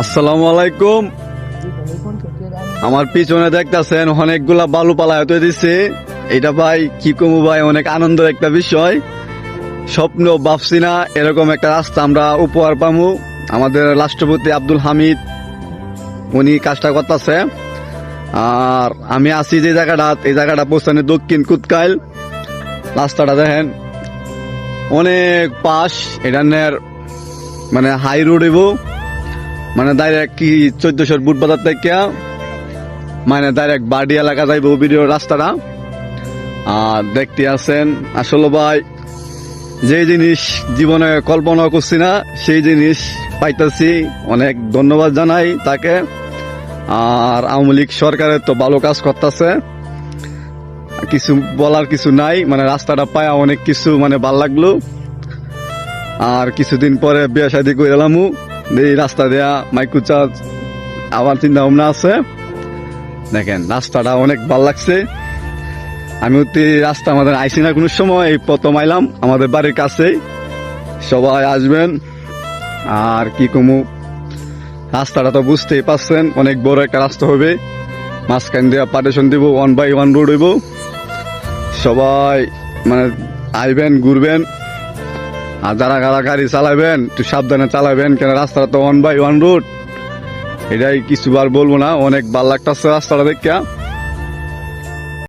আসসালামু আলাইকুম। আমার পিছনে দেখতেছেন অনেকগুলা বালু পালা হতে দিচ্ছে এটা ভাই, কি কমু ভাই, অনেক আনন্দের একটা বিষয়। স্বপ্ন ভাবছি না, এরকম একটা রাস্তা আমরা উপহার পামু। আমাদের রাষ্ট্রপতি আব্দুল হামিদ, উনি কাজটা করতেছে। আর আমি আছি যে জায়গাটা, এই জায়গাটা পৌঁছানো দক্ষিণ কুতকাইল। রাস্তাটা দেখেন, অনেক পাশ এখানের মানে হাই রোড এবো। মানে ডাইরেক্ট কি চোদ্দশোর বুট বাজার থেকে মানে ডাইরেক্ট বাড়ি এলাকা যাইব ভিডিও রাস্তাটা। আর দেখতে আছেন, আসলে ভাই, যে জিনিস জীবনে কল্পনা করছি না, সেই জিনিস পাইতেছি। অনেক ধন্যবাদ জানাই তাকে। আর আওয়ামী লীগ সরকারের তো ভালো কাজ করতেছে। কিছু বলার কিছু নাই মানে রাস্তাটা পায়া অনেক কিছু মানে ভালো লাগল। আর কিছুদিন পরে বিয়ে শাদি করে এলামু। এই রাস্তা দেয়া মাইকুচা আবার চিন্তা ভাবনা আছে। দেখেন, রাস্তাটা অনেক ভালো লাগছে। আমি এই রাস্তা আমাদের আইসি না কোনো সময়, এই প্রথম আইলাম আমাদের বাড়ির কাছেই। সবাই আসবেন, আর কি কমু? রাস্তাটা তো বুঝতেই পারছেন, অনেক বড় একটা রাস্তা হবে। মাঝখান দিয়ে পার্টিশন দিব ওয়ান বাই ওয়ান রোড হইব। সবাই মানে আইবেন, ঘুরবেন। আর যারা যারা গাড়ি চালাবেন একটু সাবধানে চালাবেন কেন রাস্তাটা তো ওয়ান বাই ওয়ান রোড এটাই কিছুবার বলব না, অনেক ভালো লাগতেছে রাস্তাটা দেখা